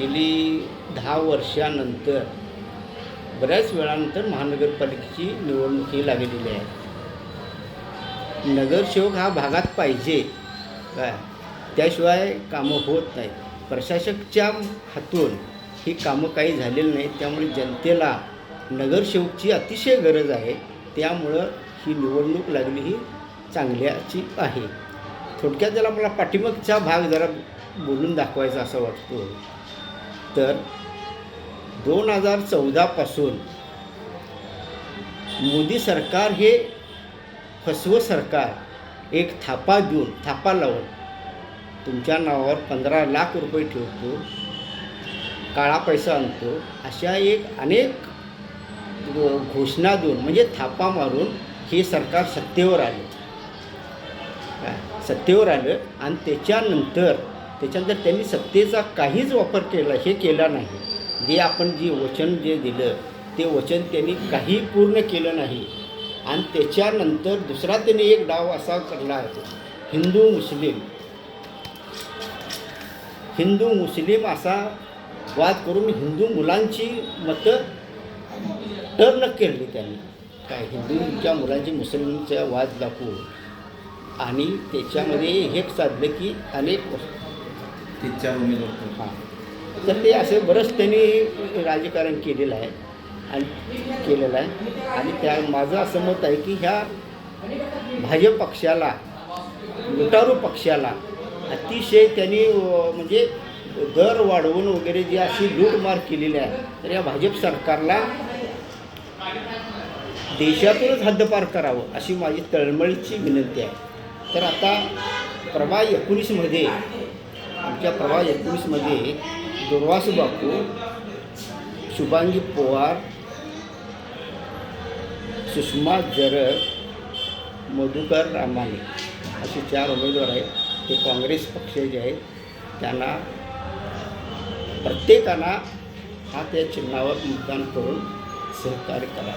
गेली दहा वर्षानंतर बऱ्याच वेळानंतर महानगरपालिकेची निवडणूक ही लागलेली आहे. नगरसेवक हा भागात पाहिजे काय? त्याशिवाय कामं होत नाहीत. प्रशासकच्या हातून ही कामं काही झालेली नाहीत. त्यामुळे जनतेला नगरसेवकची अतिशय गरज आहे. त्यामुळं ही निवडणूक लागली ही चांगल्याची आहे. थोडक्यात जरा मला पाठिंबाचा भाग जरा बोलून दाखवायचा असं वाटतो. तर दोन हजार चौदापासून मोदी सरकार हे फसवं सरकार एक थापा देऊन थापा लावून तुमच्या नावावर पंधरा लाख रुपये ठेवतो काळा पैसा आणतो अशा एक अनेक घो- घोषणा देऊन म्हणजे थापा मारून हे सरकार सत्तेवर आलं. सत्तेवर आलं आणि त्याच्यानंतर त्याच्यानंतर त्यांनी सत्तेचा काहीच वापर केला हे केला नाही. जे आपण जे वचन जे दिलं ते वचन त्यांनी काही पूर्ण केलं नाही. आणि त्याच्यानंतर दुसरा त्यांनी एक डाव असा करला आहे. हिंदू मुस्लिम. हिंदू मुस्लिम असा वाद करून हिंदू मुलांची मतं टर्न केली त्यांनी. काय? हिंदूच्या मुलांची मुस्लिमचा वाद दाखवून. आणि त्याच्यामध्ये हे साधलं की अनेक तिथच्या उमेदवार हां. तर ते असे बरंच त्यांनी राजकारण केलेलं आहे आणि केलेलं आहे. आणि त्या माझं असं मत आहे की ह्या भाजप पक्षाला लुटारू पक्षाला अतिशय त्यांनी म्हणजे दर वाढवून वगैरे जी अशी लूटमार केलेली आहे तर या भाजप सरकारला देशातूनच हद्दपार करावं अशी माझी तळमळीची विनंती आहे. तर आता प्रभा एकोणीसमध्ये आमच्या प्रवास एकोणीसमध्ये दुर्वास बापू शुभांगी पोवार सुषमा जरग मधुकर रामाने असे चार उमेदवार आहेत. ते काँग्रेस पक्ष जे आहेत. त्यांना प्रत्येकाला हा त्या चिन्हावर मतदान करून सहकार्य करा.